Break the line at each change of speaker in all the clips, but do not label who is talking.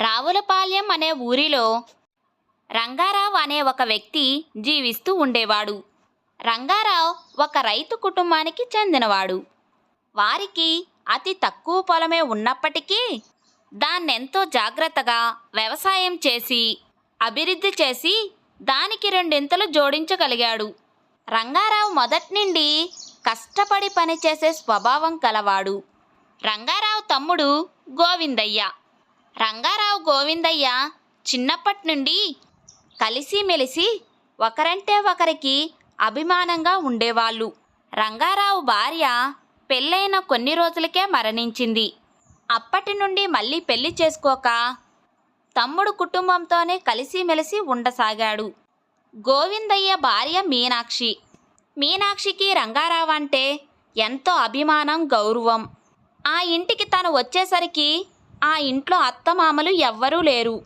రావులపాలెం అనే ఊరిలో రంగారావు అనే ఒక వ్యక్తి జీవిస్తూ ఉండేవాడు. రంగారావు ఒక రైతు కుటుంబానికి చెందినవాడు. వారికి అతి తక్కువ పొలమే ఉన్నప్పటికీ దాన్నెంతో జాగ్రత్తగా వ్యవసాయం చేసి అభివృద్ధి చేసి దానికి రెండింతలు జోడించగలిగాడు. రంగారావు మొదటి నుండి కష్టపడి పనిచేసే స్వభావం కలవాడు. రంగారావు తమ్ముడు గోవిందయ్య. రంగారావు గోవిందయ్య చిన్నప్పటి నుండి కలిసిమెలిసి ఒకరంటే ఒకరికి అభిమానంగా ఉండేవాళ్ళు. రంగారావు భార్య పెళ్ళైన కొన్ని రోజులకే మరణించింది. అప్పటి నుండి మళ్ళీ పెళ్ళి చేసుకోక తమ్ముడు కుటుంబంతోనే కలిసిమెలిసి ఉండసాగాడు. గోవిందయ్య భార్య మీనాక్షి. మీనాక్షికి రంగారావు అంటే ఎంతో అభిమానం గౌరవం. ఆ ఇంటికి తను వచ్చేసరికి ఆ ఇంట్లో అత్తమామలు ఎవ్వరూ లేరు.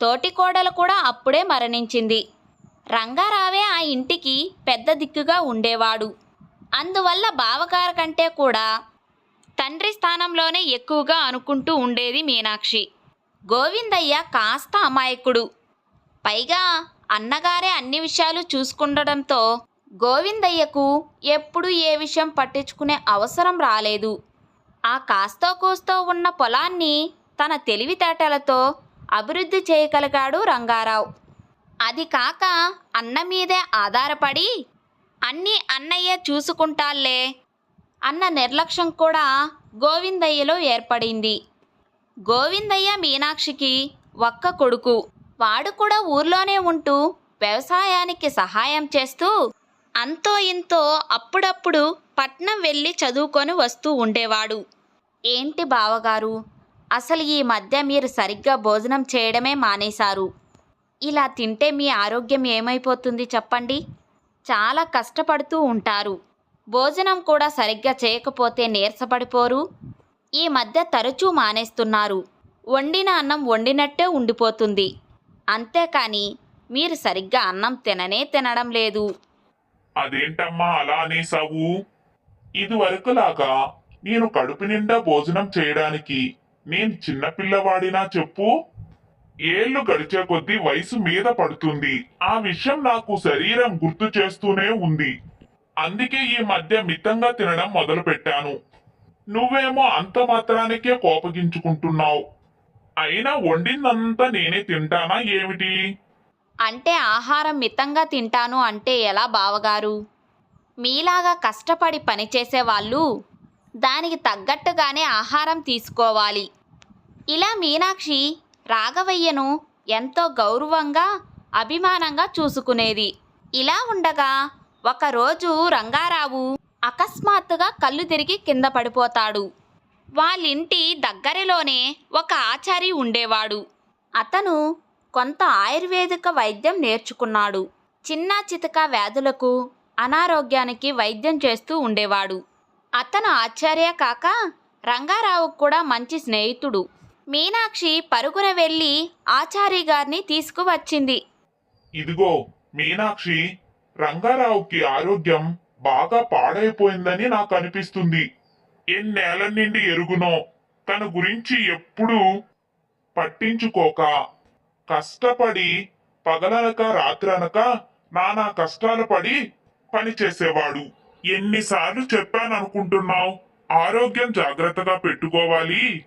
తోటికోడలు కూడా అప్పుడే మరణించింది. రంగారావే ఆ ఇంటికి పెద్ద దిక్కుగా ఉండేవాడు. అందువల్ల బావగారి కంటే కూడా తండ్రి స్థానంలోనే ఎక్కువగా అనుకుంటూ ఉండేది మీనాక్షి. గోవిందయ్య కాస్త అమాయకుడు. పైగా అన్నగారే అన్ని విషయాలు చూసుకుండడంతో గోవిందయ్యకు ఎప్పుడు ఏ విషయం పట్టించుకునే అవసరం రాలేదు. ఆ కాస్తో కూస్తో ఉన్న పొలాన్ని తన తెలివితేటలతో అభివృద్ధి చేయగలిగాడు రంగారావు. అది కాక అన్న మీదే ఆధారపడి అన్నీ అన్నయ్య చూసుకుంటాలే అన్న నిర్లక్ష్యం కూడా గోవిందయ్యలో ఏర్పడింది. గోవిందయ్య మీనాక్షికి ఒక్క కొడుకు. వాడు కూడా ఊర్లోనే ఉంటూ వ్యవసాయానికి సహాయం చేస్తూ అంతో ఇంతో అప్పుడప్పుడు పట్నం వెళ్ళి చదువుకొని వస్తూ ఉండేవాడు. ఏంటి బావగారు? అసలు ఈ మధ్య మీరు సరిగ్గా భోజనం చేయడమే మానేశారు. ఇలా తింటే మీ ఆరోగ్యం ఏమైపోతుంది చెప్పండి? చాలా కష్టపడుతూ ఉంటారు. భోజనం కూడా సరిగ్గా చేయకపోతే నీరసపడిపోరు? ఈ మధ్య తరచూ మానేస్తున్నారు. వండిన అన్నం వండినట్టే ఉండిపోతుంది. అంతేకాని మీరు సరిగ్గా అన్నం తిననే తినడం లేదు.
అదేంటమ్మా అలా అనేసావు ఇదివరకులాగా నేను కడుపు నిండా భోజనం చేయడానికి నేను చిన్నపిల్లవాడినా చెప్పు. ఏళ్ళు గడిచే కొద్దీ వయసు మీద పడుతుంది. ఆ విషయం నాకు శరీరం గుర్తు చేస్తూనే ఉంది. అందుకే ఈ మధ్య మితంగా తినడం మొదలు పెట్టాను నువ్వేమో అంత మాత్రానికే కోపగించుకుంటున్నావు. అయినా వండిందంతా నేనే తింటానా ఏమిటి?
అంటే ఆహారం మితంగా తింటాను అంటే ఎలా బావగారు? మీలాగా కష్టపడి పనిచేసే వాళ్ళు దానికి తగ్గట్టుగానే ఆహారం తీసుకోవాలి. ఇలా మీనాక్షి రాఘవయ్యను ఎంతో గౌరవంగా అభిమానంగా చూసుకునేది. ఇలా ఉండగా ఒకరోజు రంగారావు అకస్మాత్తుగా కళ్ళు తిరిగి కింద పడిపోతాడు. వాళ్ళింటి దగ్గరలోనే ఒక ఆచారి ఉండేవాడు. అతను కొంత ఆయుర్వేదిక వైద్యం నేర్చుకున్నాడు. చిన్న చితక వ్యాధులకు అనారోగ్యానికి వైద్యం చేస్తూ ఉండేవాడు. అతను ఆచార్య కాక రంగారావుకు కూడా మంచి స్నేహితుడు. మీనాక్షి పరుగున వెళ్ళి ఆచారి గారిని తీసుకువచ్చింది.
ఇదిగో మీనాక్షి రంగారావుకి ఆరోగ్యం బాగా పాడైపోయిందని నాకు అనిపిస్తుంది. ఎన్నేళ్ళ నుండి ఎరుగునో తన గురించి ఎప్పుడూ పట్టించుకోక కష్టపడి పగలనక రాత్రనక నానా కష్టాలు పడి పని చేసేవాడు. ఎన్నిసార్లు చెప్పాననుకుంటున్నావు? ఆరోగ్యం జాగ్రత్తగా పెట్టుకోవాలి.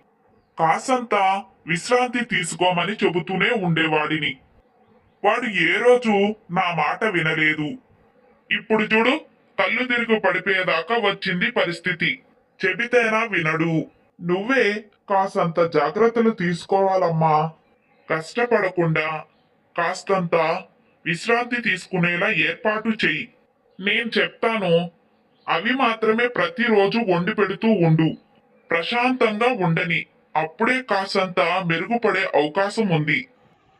కాసంత విశ్రాంతి తీసుకోమని చెబుతూనే ఉండేవాడిని. వాడు ఏ రోజు నా మాట వినలేదు. ఇప్పుడు చూడు కళ్ళు తిరిగి పడిపోయేదాకా వచ్చింది పరిస్థితి. చెబితేనా వినడు. నువ్వే కాసంత జాగ్రత్తలు తీసుకోవాలమ్మా. కష్టపడకుండా కాస్తంత విశ్రాంతి తీసుకునేలా ఏర్పాటు చెయ్యి. నేను చెప్తాను అవి మాత్రమే ప్రతిరోజు వండి పెడుతూ ఉండు. ప్రశాంతంగా ఉండని అప్పుడే కాసంత మెరుగుపడే అవకాశం ఉంది.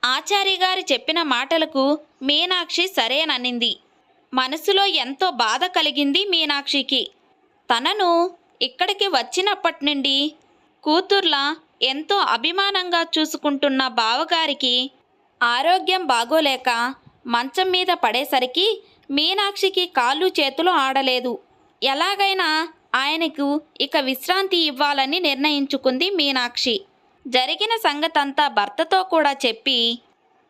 ఆచారి గారు చెప్పిన మాటలకు మీనాక్షి సరేననింది మనసులో ఎంతో బాధ కలిగింది మీనాక్షికి. తనను ఇక్కడికి వచ్చినప్పటి నుండి కూతుర్లా ఎంతో అభిమానంగా చూసుకుంటున్న బావగారికి ఆరోగ్యం బాగోలేక మంచం మీద పడేసరికి మీనాక్షికి కాళ్ళు చేతులు ఆడలేదు. ఎలాగైనా ఆయనకు ఇక విశ్రాంతి ఇవ్వాలని నిర్ణయించుకుంది మీనాక్షి. జరిగిన సంగతంతా భర్తతో కూడా చెప్పి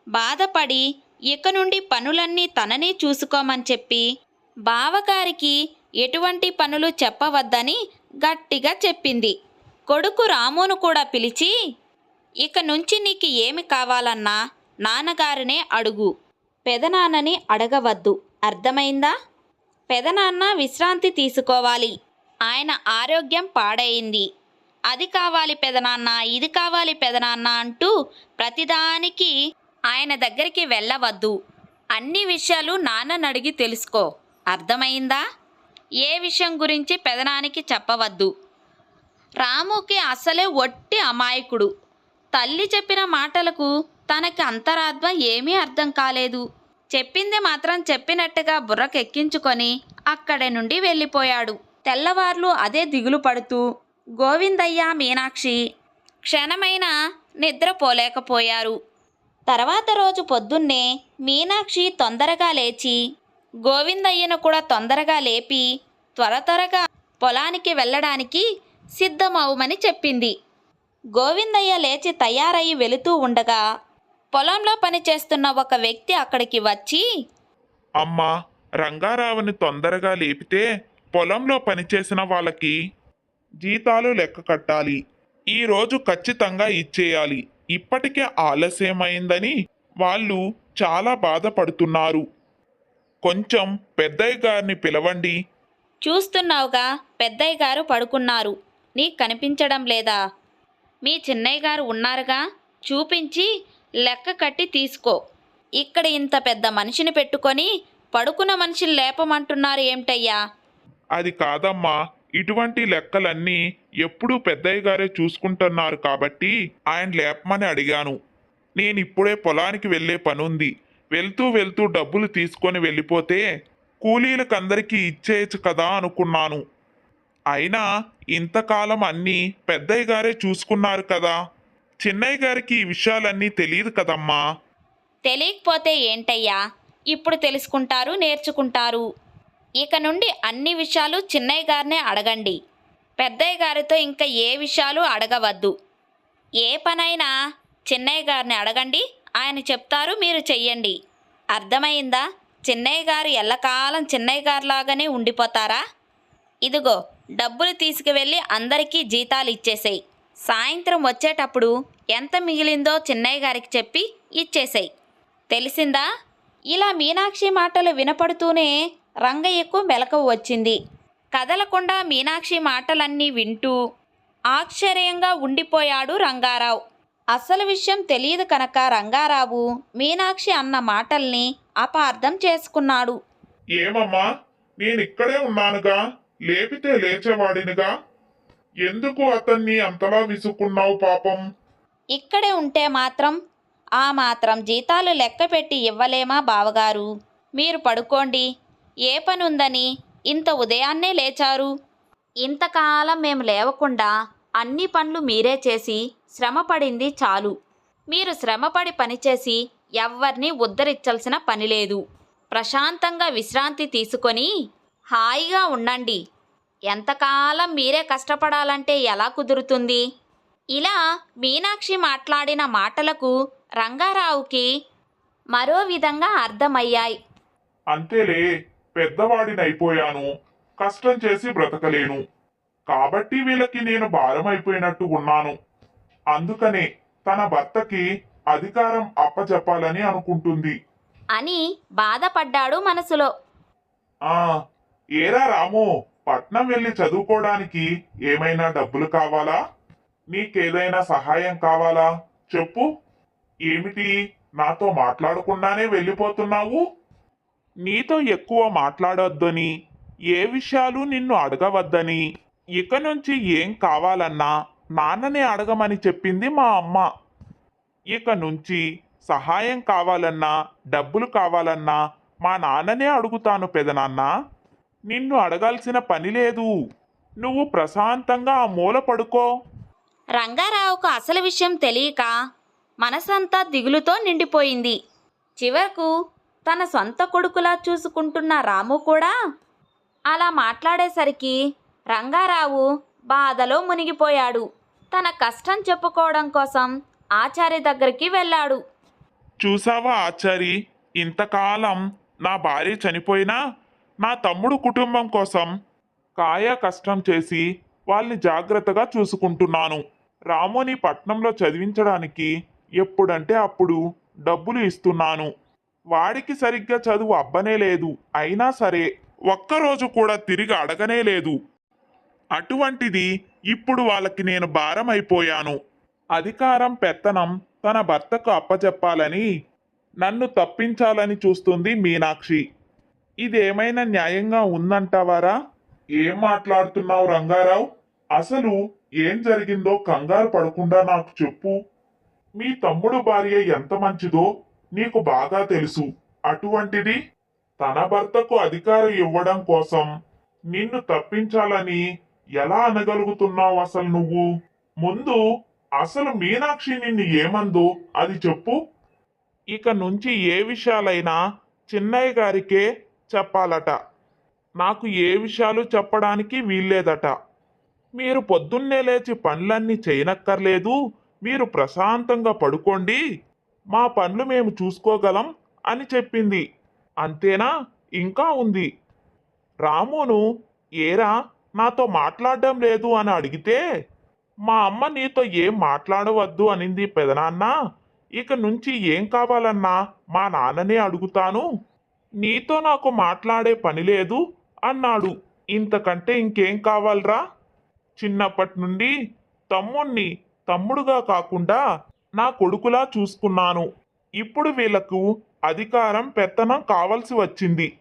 బాధపడి ఇక నుండి పనులన్నీ తననే చూసుకోమని చెప్పి బావగారికి ఎటువంటి పనులు చెప్పవద్దని గట్టిగా చెప్పింది. కొడుకు రామును కూడా పిలిచి ఇక నుంచి నీకు ఏమి కావాలన్నా నాన్నగారినే అడుగు. పెదనాన్నని అడగవద్దు. అర్థమైందా? పెదనాన్న విశ్రాంతి తీసుకోవాలి. ఆయన ఆరోగ్యం పాడైంది. అది కావాలి పెదనాన్న ఇది కావాలి పెదనాన్న అంటూ ప్రతిదానికి ఆయన దగ్గరికి వెళ్ళవద్దు. అన్ని విషయాలు నాన్నని అడిగి తెలుసుకో. అర్థమైందా? ఏ విషయం గురించి పెదనానికి చెప్పవద్దు. రాముకి అసలే ఒట్టి అమాయకుడు. తల్లి చెప్పిన మాటలకు తనకి అంతరాత్మ ఏమీ అర్థం కాలేదు. చెప్పింది మాత్రం చెప్పినట్టుగా బుర్రకెక్కించుకొని అక్కడి నుండి వెళ్ళిపోయాడు. తెల్లవార్లు అదే దిగులు పడుతూ గోవిందయ్య మీనాక్షి క్షణమైన నిద్రపోలేకపోయారు. తర్వాత రోజు పొద్దున్నే మీనాక్షి తొందరగా లేచి గోవిందయ్యను కూడా తొందరగా లేపి త్వర త్వరగా పొలానికి వెళ్ళడానికి సిద్ధమవుమని చెప్పింది. గోవిందయ్య లేచి తయారయి వెళుతూ ఉండగా పొలంలో పనిచేస్తున్న ఒక వ్యక్తి అక్కడికి వచ్చి
అమ్మా రంగారావుని తొందరగా లేపితే పొలంలో పనిచేసిన వాళ్ళకి జీతాలు లెక్క కట్టాలి. ఈ రోజు ఖచ్చితంగా ఇచ్చేయాలి. ఇప్పటికే ఆలస్యమైందని వాళ్ళు చాలా బాధపడుతున్నారు. కొంచెం పెద్దయ్య గారిని పిలవండి.
చూస్తున్నావుగా పెద్దయ్య గారు పడుకున్నారు. నీకు కనిపించడం లేదా? మీ చిన్నయ్య గారు ఉన్నారుగా? చూపించి లెక్క కట్టి తీసుకో. ఇక్కడ ఇంత పెద్ద మనిషిని పెట్టుకొని పడుకున్న మనిషిని లేపమంటున్నారు ఏమిటయ్యా?
అది కాదమ్మా. ఇటువంటి లెక్కలన్నీ ఎప్పుడూ పెద్దయ్య గారే చూసుకుంటున్నారు కాబట్టి ఆయన లేపమని అడిగాను. నేను ఇప్పుడే పొలానికి వెళ్ళే పనుంది. వెళ్తూ వెళ్తూ డబ్బులు తీసుకొని వెళ్ళిపోతే కూలీలకందరికీ ఇచ్చేయచ్చు కదా అనుకున్నాను. అయినా ఇంతకాలం అన్నీ పెద్దయ్య గారే చూసుకున్నారు కదా. చిన్నయ్య గారికి ఈ విషయాలన్నీ తెలియదు కదమ్మా.
తెలియకపోతే ఏంటయ్యా? ఇప్పుడు తెలుసుకుంటారు నేర్చుకుంటారు. ఇక నుండి అన్ని విషయాలు చిన్నయ్య గారినే అడగండి. పెద్దయ్య గారితో ఇంకా ఏ విషయాలు అడగవద్దు. ఏ పనైనా చిన్నయ్య గారిని అడగండి ఆయన చెప్తారు మీరు చెయ్యండి. అర్థమైందా? చిన్నయ్య గారు ఎల్లకాలం చిన్నయ్య గారిలాగానే ఉండిపోతారా? ఇదిగో డబ్బులు తీసుకువెళ్ళి అందరికీ జీతాలు ఇచ్చేసేయి. సాయంత్రం వచ్చేటప్పుడు ఎంత మిగిలిందో చిన్నయ్య గారికి చెప్పి ఇచ్చేసేయి. తెలిసిందా? ఇలా మీనాక్షి మాటలు వినపడుతూనే రంగయ్యకు మెలకువ వచ్చింది. కదలకుండా మీనాక్షి మాటలన్నీ వింటూ ఆశ్చర్యంగా ఉండిపోయాడు రంగారావు. అసలు విషయం తెలియదు కనుక రంగారావు మీనాక్షి అన్న మాటల్ని అపార్థం చేసుకున్నాడు.
ఏమమ్మా? నేను ఇక్కడే ఉన్నానుగా. లేపితే లేచేవాడినిగా? ఎందుకు అతన్ని అంతలా విసుక్కున్నావు పాపం?
ఇక్కడే ఉంటే మాత్రం ఆ మాత్రం జీతాలు లెక్క పెట్టి ఇవ్వలేమా బావగారు? మీరు పడుకోండి. ఏ పని ఉందని ఇంత ఉదయాన్నే లేచారు? ఇంతకాలం మేము లేవకుండా అన్ని పనులు మీరే చేసి శ్రమపడింది చాలు. మీరు శ్రమపడి పనిచేసి ఎవ్వరినీ ఉద్ధరించాల్సిన పని లేదు. ప్రశాంతంగా విశ్రాంతి తీసుకొని హాయిగా ఉండండి. ఎంతకాలం మీరే కష్టపడాలంటే ఎలా కుదురుతుంది? ఇలా మీనాక్షి మాట్లాడిన మాటలకు రంగారావుకి మరో విధంగా అర్థమయ్యాయి.
అంతేలే పెద్దవాడినైపోయాను. కష్టం చేసి బ్రతకలేను. కాబట్టి వీళ్ళకి నేను భారం అయిపోయినట్టు ఉన్నాను. అందుకనే తన భర్తకి అధికారం అప్పచెప్పాలని అనుకుంటుంది.
అని బాధపడ్డాడు మనసులో.
ఆ ఏరా రాము పట్నం వెళ్ళి చదువుకోవడానికి ఏమైనా డబ్బులు కావాలా? నీకేదైనా సహాయం కావాలా? చెప్పు. ఏమిటి? నాతో మాట్లాడకుండానే వెళ్ళిపోతున్నావు? నీతో ఎక్కువ మాట్లాడొద్దని ఏ విషయాలు నిన్ను అడగవద్దని ఇక నుంచి ఏం కావాలన్నా నాన్ననే అడగమని చెప్పింది మా అమ్మ. ఇక నుంచి సహాయం కావాలన్నా డబ్బులు కావాలన్నా మా నాన్ననే అడుగుతాను పెదనాన్న. నిన్ను అడగాల్సిన పని లేదు. నువ్వు ప్రశాంతంగా ఆ మూల పడుకో.
రంగారావుకు అసలు విషయం తెలియక మనసంతా దిగులుతో నిండిపోయింది. చివరకు తన సొంత కొడుకులా చూసుకుంటున్న రాము కూడా అలా మాట్లాడేసరికి రంగారావు బాధలో మునిగిపోయాడు. తన కష్టం చెప్పుకోవడం కోసం ఆచార్య దగ్గరికి వెళ్ళాడు.
చూసావా ఆచారి? ఇంతకాలం నా భార్య చనిపోయినా నా తమ్ముడు కుటుంబం కోసం కాయ కష్టం చేసి వాళ్ళని జాగ్రత్తగా చూసుకుంటున్నాను. రాముని పట్నంలో చదివించడానికి ఎప్పుడంటే అప్పుడు డబ్బులు ఇస్తున్నాను. వాడికి సరిగ్గా చదువు అబ్బనే లేదు. అయినా సరే ఒక్కరోజు కూడా తిరిగి అడగనే లేదు. అటువంటిది ఇప్పుడు వాళ్ళకి నేను భారం అయిపోయాను అధికారం పెత్తనం తన భర్తకు అప్పచెప్పాలని నన్ను తప్పించాలని చూస్తుంది మీనాక్షి. ఇదేమైనా న్యాయంగా ఉందంటావారా? ఏం మాట్లాడుతున్నావు రంగారావు? అసలు ఏం జరిగిందో కంగారు పడకుండా నాకు చెప్పు. మీ తమ్ముడు భార్య ఎంత మంచిదో నీకు బాగా తెలుసు. అటువంటిది తన భర్తకు అధికారం ఇవ్వడం కోసం నిన్ను తప్పించాలని ఎలా అనగలుగుతున్నావు అసలు నువ్వు? ముందు అసలు మీనాక్షి నిన్ను ఏమందో అది చెప్పు. ఇక నుంచి ఏ విషయాలైనా చిన్నయ్య గారికే చెప్పాలట. నాకు ఏ విషయాలు చెప్పడానికి వీల్లేదట. మీరు పొద్దున్నే లేచి పనులన్నీ చేయనక్కర్లేదు. మీరు ప్రశాంతంగా పడుకోండి. మా పనులు మేము చూసుకోగలం అని చెప్పింది. అంతేనా? ఇంకా ఉంది. రామును ఏరా నాతో మాట్లాడడం లేదు అని అడిగితే మా అమ్మ నీతో ఏం మాట్లాడవద్దు అనింది పెదనాన్న. ఇక నుంచి ఏం కావాలన్నా మా నాన్ననే అడుగుతాను. నీతో నాకు మాట్లాడే పని లేదు అన్నాడు. ఇంతకంటే ఇంకేం కావాలరా? చిన్నప్పటి నుండి తమ్ముణ్ణి తమ్ముడుగా కాకుండా నా కొడుకులా చూసుకున్నాను. ఇప్పుడు వీళ్ళకు అధికారం పెత్తనం కావలసి వచ్చింది.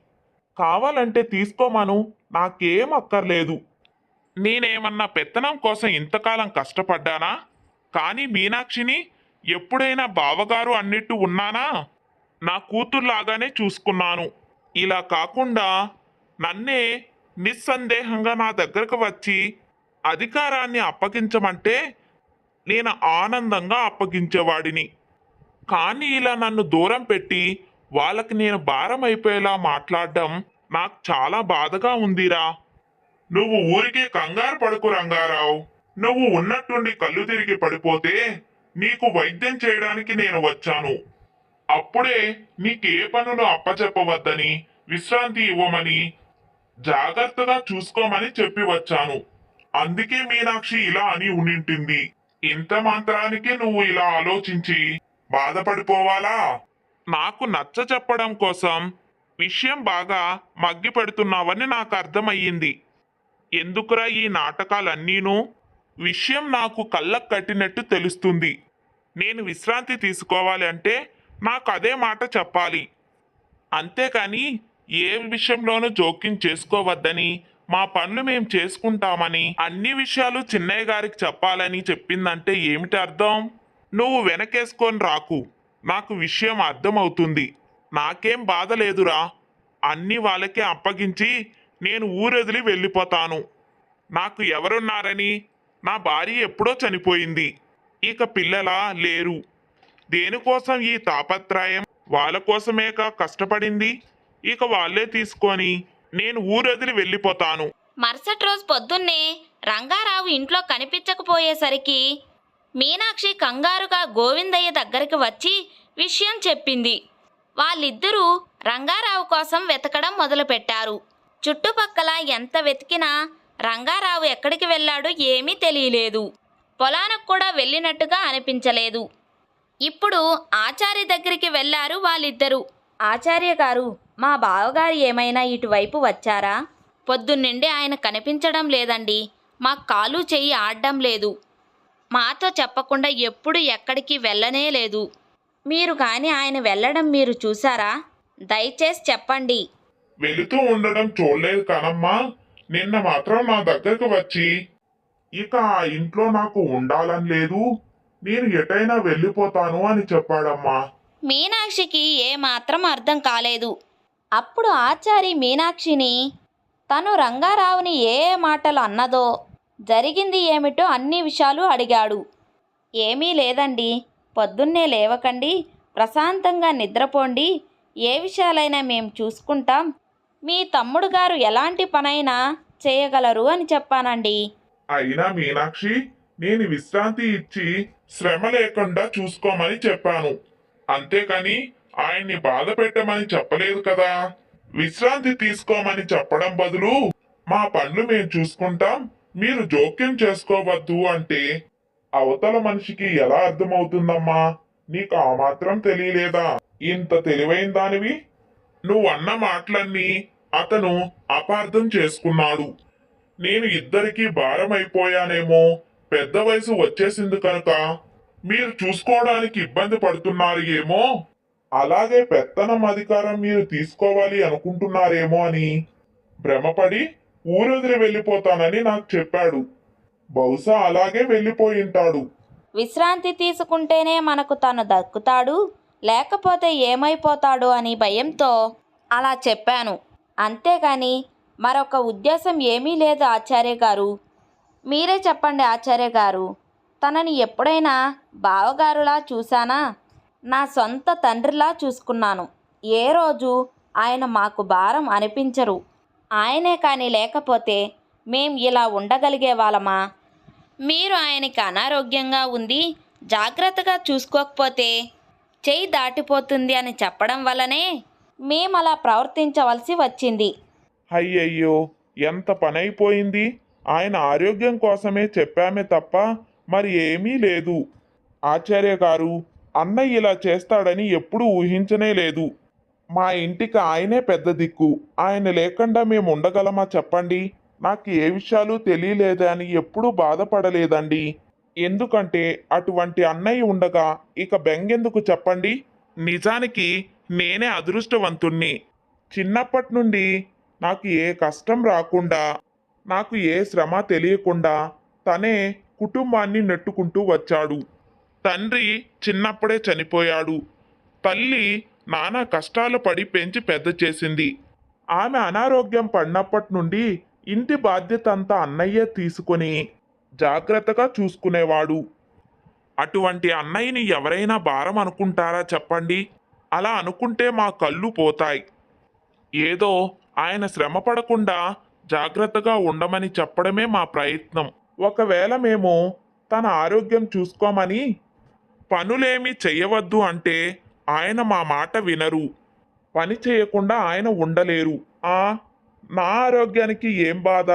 కావాలంటే తీసుకోమను నాకేం అక్కర్లేదు. నేనేమన్నా పెత్తనం కోసం ఇంతకాలం కష్టపడ్డానా? కానీ మీనాక్షిని ఎప్పుడైనా బావగారు అన్నిట్టు ఉన్నానా? నా కూతుర్లాగానే చూసుకున్నాను. ఇలా కాకుండా నన్నే నిస్సందేహంగా నా దగ్గరకు వచ్చి అధికారాన్ని అప్పగించమంటే నేను ఆనందంగా అప్పగించేవాడిని. కానీ ఇలా నన్ను దూరం పెట్టి వాళ్ళకి నేను భారం అయిపోయేలా మాట్లాడడం నాకు చాలా బాధగా ఉందిరా. నువ్వు ఊరికే కంగారు పడుకు రంగారావు. నువ్వు ఉన్నట్టుండి కళ్ళు తిరిగి పడిపోతే నీకు వైద్యం చేయడానికి నేను వచ్చాను. అప్పుడే నీకే పనులు అప్పచెప్పవద్దని విశ్రాంతి ఇవ్వమని జాగ్రత్తగా చూసుకోమని చెప్పి వచ్చాను. అందుకే మీనాక్షి ఇలా అని ఉండింటింది. ఇంత మాత్రానికి నువ్వు ఇలా ఆలోచించి బాధపడిపోవాలా? నాకు నచ్చ చెప్పడం కోసం విషయం బాగా మగ్గి పెడుతున్నావని నాకు అర్థమయ్యింది. ఎందుకురా ఈ నాటకాలన్నీను? విషయం నాకు కళ్ళకు కట్టినట్టు తెలుస్తుంది. నేను విశ్రాంతి తీసుకోవాలి అంటే నాకు అదే మాట చెప్పాలి. అంతేకాని ఏ విషయంలోనూ జోక్యం చేసుకోవద్దని మా పనులు మేము చేసుకుంటామని అన్ని విషయాలు చిన్నయ్య గారికి చెప్పాలని చెప్పిందంటే ఏమిటి అర్థం? నువ్వు వెనకేసుకొని రాకు. నాకు విషయం అర్థమవుతుంది. నాకేం బాధ లేదురా. అన్ని వాళ్ళకే అప్పగించి నేను ఊరొదిలి వెళ్ళిపోతాను. నాకు ఎవరున్నారని? నా భార్య ఎప్పుడో చనిపోయింది. ఇక పిల్లలా లేరు. దేనికోసం ఈ తాపత్రయం? వాళ్ళ కోసమేగా కష్టపడింది? ఇక వాళ్ళే తీసుకొని నేను ఊరొదిలి వెళ్ళిపోతాను.
మరుసటి రోజు పొద్దున్నే రంగారావు ఇంట్లో కనిపించకపోయేసరికి మీనాక్షి కంగారుగా గోవిందయ్య దగ్గరికి వచ్చి విషయం చెప్పింది. వాళ్ళిద్దరూ రంగారావు కోసం వెతకడం మొదలుపెట్టారు. చుట్టుపక్కల ఎంత వెతికినా రంగారావు ఎక్కడికి వెళ్ళాడో ఏమీ తెలియలేదు. పొలానికి కూడా వెళ్ళినట్టుగా అనిపించలేదు. ఇప్పుడు ఆచార్య దగ్గరికి వెళ్ళారు వాళ్ళిద్దరూ. ఆచార్య గారు మా బావగారు ఏమైనా ఇటువైపు వచ్చారా? పొద్దున్నుండి ఆయన కనిపించడం లేదండి. మా కాలు చెయ్యి ఆడడం లేదు. మాతో చెప్పకుండా ఎప్పుడు ఎక్కడికి వెళ్ళనే లేదు. మీరు కానీ ఆయన వెళ్ళడం మీరు చూసారా దయచేసి చెప్పండి.
వెళుతూ ఉండడం చూడలేదు కానమ్మా. నిన్న మాత్రం నా దగ్గరకు వచ్చి ఇక ఆ ఇంట్లో నాకు ఉండాలని లేదు. నేను ఎటైనా వెళ్ళిపోతాను అని చెప్పాడమ్మా.
మీనాక్షికి ఏమాత్రం అర్థం కాలేదు. అప్పుడు ఆచారి మీనాక్షిని తను రంగారావుని ఏ మాటలు అన్నదో జరిగింది ఏమిటో అన్ని విషయాలు అడిగాడు. ఏమీ లేదండి పొద్దున్నే లేవకండి ప్రశాంతంగా నిద్రపోండి ఏ విషయాలైనా మేము చూసుకుంటాం. మీ తమ్ముడు గారు ఎలాంటి పనైనా చేయగలరు అని చెప్పానండి.
అయినా మీనాక్షి నేను విశ్రాంతి ఇచ్చి శ్రమ లేకుండా చూసుకోమని చెప్పాను. అంతేకాని ఆయన్ని బాధ పెట్టమని చెప్పలేదు కదా. విశ్రాంతి తీసుకోమని చెప్పడం బదులు మా పనులు మేము చూసుకుంటాం మీరు జోక్యం చేసుకోవద్దు అంటే. అవతల మనిషికి ఎలా అర్థమవుతుందమ్మా? నీకు ఆ మాత్రం తెలియలేదా? ఇంత తెలివైన దానివి? నువ్వన్న మాటలన్నీ అతను అపార్థం చేసుకున్నాడు. నేను ఇద్దరికీ భారం అయిపోయానేమో పెద్ద వయసు వచ్చేసింది కనుక మీరు చూసుకోవడానికి ఇబ్బంది పడుతున్నారు ఏమో? అలాగే పెత్తనం అధికారం మీరు తీసుకోవాలి అనుకుంటున్నారేమో అని భ్రమపడి ఊరొదిలి వెళ్ళిపోతానని నాకు చెప్పాడు. బహుశా అలాగే వెళ్ళిపోయింటాడు
విశ్రాంతి తీసుకుంటేనే మనకు తను దక్కుతాడు లేకపోతే ఏమైపోతాడు అని భయంతో అలా చెప్పాను. అంతేగాని మరొక ఉద్దేశం ఏమీ లేదు ఆచార్య గారు. మీరే చెప్పండి ఆచార్య గారు. తనని ఎప్పుడైనా బావగారులా చూశానా? నా సొంత తండ్రిలా చూసుకున్నాను. ఏ రోజు ఆయన మాకు భారం అనిపించరు. ఆయనే కానీ లేకపోతే మేం ఇలా ఉండగలిగే వాళ్ళమా మీరు ఆయనకి అనారోగ్యంగా ఉంది జాగ్రత్తగా చూసుకోకపోతే చేయి దాటిపోతుంది అని చెప్పడం వల్లనే మేము అలా ప్రవర్తించవలసి వచ్చింది.
అయ్యయ్యో ఎంత పనైపోయింది? ఆయన ఆరోగ్యం కోసమే చెప్పామే తప్ప మరి ఏమీ లేదు. ఆచార్య గారు అన్నయ్య ఇలా చేస్తాడని ఎప్పుడూ ఊహించనే లేదు. మా ఇంటికి ఆయనే పెద్ద దిక్కు. ఆయన లేకుండా మేము ఉండగలమా చెప్పండి. నాకు ఏ విషయాలు తెలియలేదా అని ఎప్పుడూ బాధపడలేదండి. ఎందుకంటే అటువంటి అన్నయ్య ఉండగా ఇక బెంగెందుకు చెప్పండి? నిజానికి నేనే అదృష్టవంతుణ్ణి. చిన్నప్పటి నుండి నాకు ఏ కష్టం రాకుండా నాకు ఏ శ్రమ తెలియకుండా తనే కుటుంబాన్ని నెట్టుకుంటూ వచ్చాడు. తండ్రి చిన్నప్పుడే చనిపోయాడు. తల్లి నానా కష్టాలు పడి పెంచి పెద్ద చేసింది. ఆమె అనారోగ్యం పడినప్పటి నుండి ఇంటి బాధ్యత అంతా అన్నయ్య తీసుకొని జాగ్రత్తగా చూసుకునేవాడు. అటువంటి అన్నయ్యని ఎవరైనా భారం అనుకుంటారా చెప్పండి? అలా అనుకుంటే మా కళ్ళు పోతాయి. ఏదో ఆయన శ్రమ పడకుండా జాగ్రత్తగా ఉండమని చెప్పడమే మా ప్రయత్నం. ఒకవేళ మేము తన ఆరోగ్యం చూసుకోమని పనులేమీ చెయ్యవద్దు అంటే ఆయన మా మాట వినరు. పని చేయకుండా ఆయన ఉండలేరు. ఆ నా ఆరోగ్యానికి ఏం బాధ?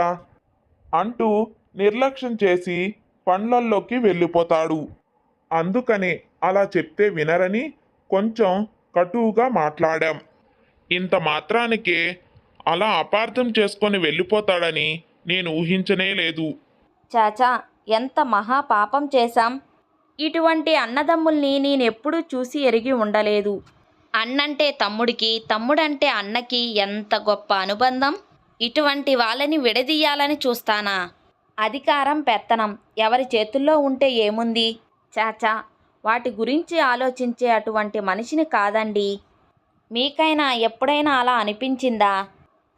అంటూ నిర్లక్ష్యం చేసి పనులల్లోకి వెళ్ళిపోతాడు. అందుకనే అలా చెప్తే వినరని కొంచెం కటువుగా మాట్లాడాం. ఇంత మాత్రానికే అలా అపార్థం చేసుకొని వెళ్ళిపోతాడని నేను ఊహించనే లేదు.
చాచా ఎంత మహా పాపం చేశాం. ఇటువంటి అన్నదమ్ముల్ని నేనెప్పుడూ చూసి ఎరిగి ఉండలేదు. అన్నంటే తమ్ముడికి తమ్ముడంటే అన్నకి ఎంత గొప్ప అనుబంధం. ఇటువంటి వాళ్ళని విడదీయాలని చూస్తానా? అధికారం పెత్తనం. ఎవరి చేతుల్లో ఉంటే ఏముంది? చాచా వాటి గురించి ఆలోచించే అటువంటి మనిషిని కాదండి. మీకైనా ఎప్పుడైనా అలా అనిపించిందా?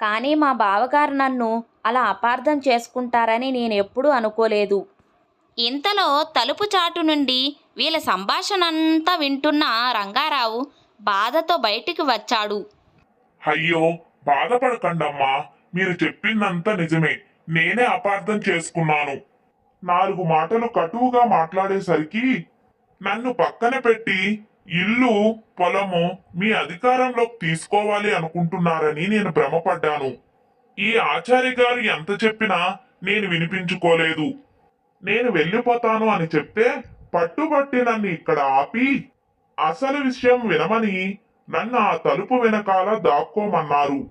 కానీ మా బావగారు నన్ను అలా అపార్థం చేసుకుంటారని నేను ఎప్పుడూ అనుకోలేదు. ఇంతలో తలుపు చాటు నుండి వీళ్ళ సంభాషణ అంతా వింటున్న రంగారావు బాధతో బయటికి వచ్చాడు.
అయ్యో బాధపడకండమ్మా. మీరు చెప్పిందంతా నిజమే. నేనే అపార్థం చేసుకున్నాను. నాలుగు మాటలు కటువుగా మాట్లాడేసరికి నన్ను పక్కన పెట్టి ఇల్లు పొలము మీ అధికారంలోకి తీసుకోవాలి అనుకుంటున్నారని నేను భ్రమపడ్డాను. ఈ ఆచార్య గారు ఎంత చెప్పినా నేను వినిపించుకోలేదు. నేను వెళ్ళిపోతాను అని చెప్తే పట్టుబట్టి నన్ను ఇక్కడ ఆపి అసలు విషయం వినమని నన్ను ఆ తలుపు వెనకాల దాక్కోమన్నారు.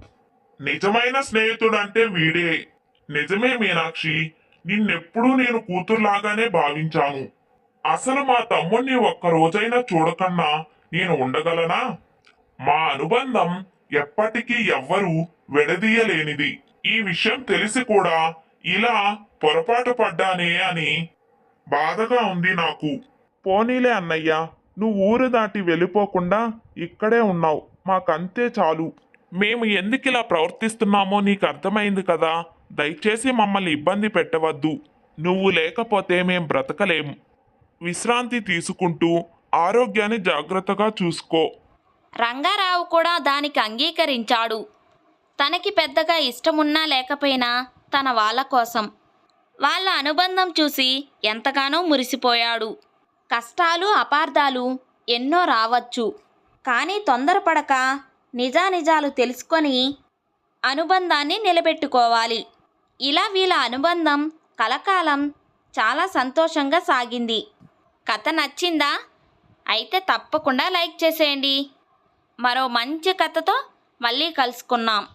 నిజమైన స్నేహితుడంటే వీడే. నిజమే మీనాక్షి నిన్నెప్పుడూ నేను కూతుర్లాగానే భావించాను. అసలు మా తమ్ముణ్ణి ఒక్క రోజైనా చూడకన్నా నేను ఉండగలనా? మా అనుబంధం ఎప్పటికీ ఎవ్వరూ విడదీయలేనిది. ఈ విషయం తెలిసి కూడా ఇలా పొరపాటు పడ్డానే అని బాధగా ఉంది నాకు. పోనీలే అన్నయ్య నువ్వు ఊరు దాటి వెళ్ళిపోకుండా ఇక్కడే ఉన్నావు. మాకంతే చాలు. మేము ఎందుకు ఇలా ప్రవర్తిస్తున్నామో నీకు అర్థమైంది కదా. దయచేసి మమ్మల్ని ఇబ్బంది పెట్టవద్దు. నువ్వు లేకపోతే మేం బ్రతకలేము విశ్రాంతి తీసుకుంటూ ఆరోగ్యాన్ని జాగ్రత్తగా చూసుకో.
రంగారావు కూడా దానికి అంగీకరించాడు. తనకి పెద్దగా ఇష్టమున్నా లేకపోయినా తన వాళ్ళ కోసం. వాళ్ళ అనుబంధం చూసి ఎంతగానో మురిసిపోయాడు. కష్టాలు అపార్థాలు ఎన్నో రావచ్చు. కానీ తొందరపడక నిజానిజాలు తెలుసుకొని అనుబంధాన్ని నిలబెట్టుకోవాలి. ఇలా వీళ్ళ అనుబంధం కలకాలం చాలా సంతోషంగా సాగింది. కథ నచ్చిందా? అయితే తప్పకుండా లైక్ చేసేయండి. మరో మంచి కథతో మళ్ళీ కలుసుకున్నాం